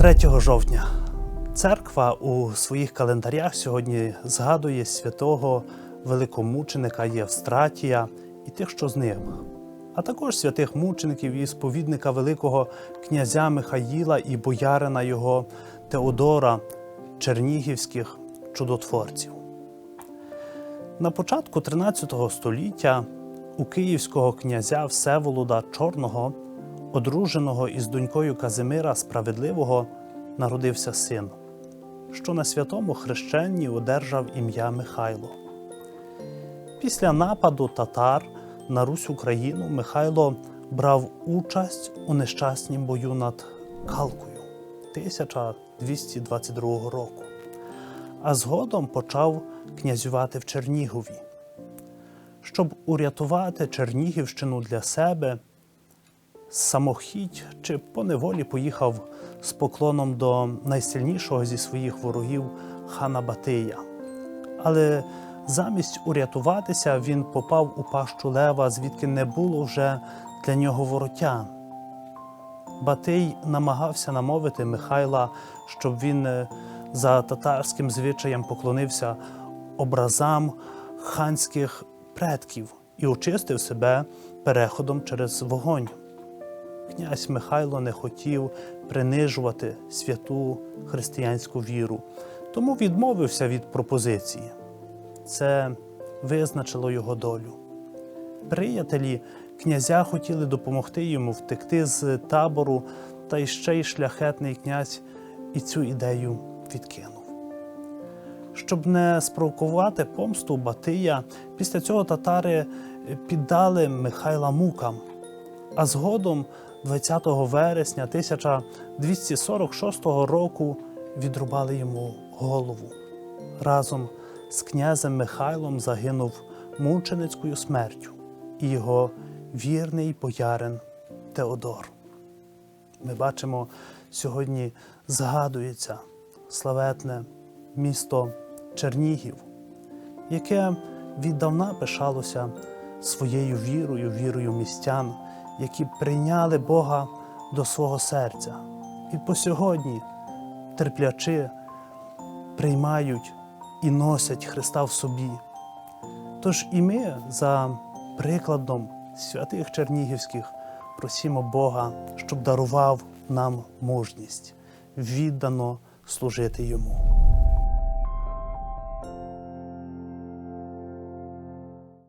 3 жовтня церква у своїх календарях сьогодні згадує святого великомученика Євстратія і тих, що з ним, а також святих мучеників і сповідника Великого князя Михаїла і боярина його Теодора, чернігівських чудотворців. На початку 13 століття у київського князя Всеволода Чорного, одруженого із донькою Казимира Справедливого, народився син, що на святому хрещенні одержав ім'я Михайло. Після нападу татар на Русь Україну Михайло брав участь у нещаснім бою над Калкою 1222 року, а згодом почав князювати в Чернігові. Щоб урятувати Чернігівщину для себе, самохідь чи поневолі поїхав з поклоном до найсильнішого зі своїх ворогів хана Батия. Але замість урятуватися він попав у пащу лева, звідки не було вже для нього вороття. Батий намагався намовити Михайла, щоб він е, за татарським звичаєм поклонився образам ханських предків і очистив себе переходом через вогонь. Князь Михайло не хотів принижувати святу християнську віру, тому відмовився від пропозиції. Це визначило його долю. Приятелі князя хотіли допомогти йому втекти з табору, та й ще й шляхетний князь і цю ідею відкинув. Щоб не спровокувати помсту Батия, після цього татари піддали Михайла мукам, а згодом, 20 вересня 1246 року, відрубали йому голову. Разом з князем Михайлом загинув мученицькою смертю і його вірний боярин Теодор. Ми бачимо, сьогодні згадується славетне місто Чернігів, яке віддавна пишалося своєю вірою, вірою містян, які прийняли Бога до свого серця. І по сьогодні терплячи приймають і носять Христа в собі. Тож і ми за прикладом святих Чернігівських просимо Бога, щоб дарував нам мужність, віддано служити Йому.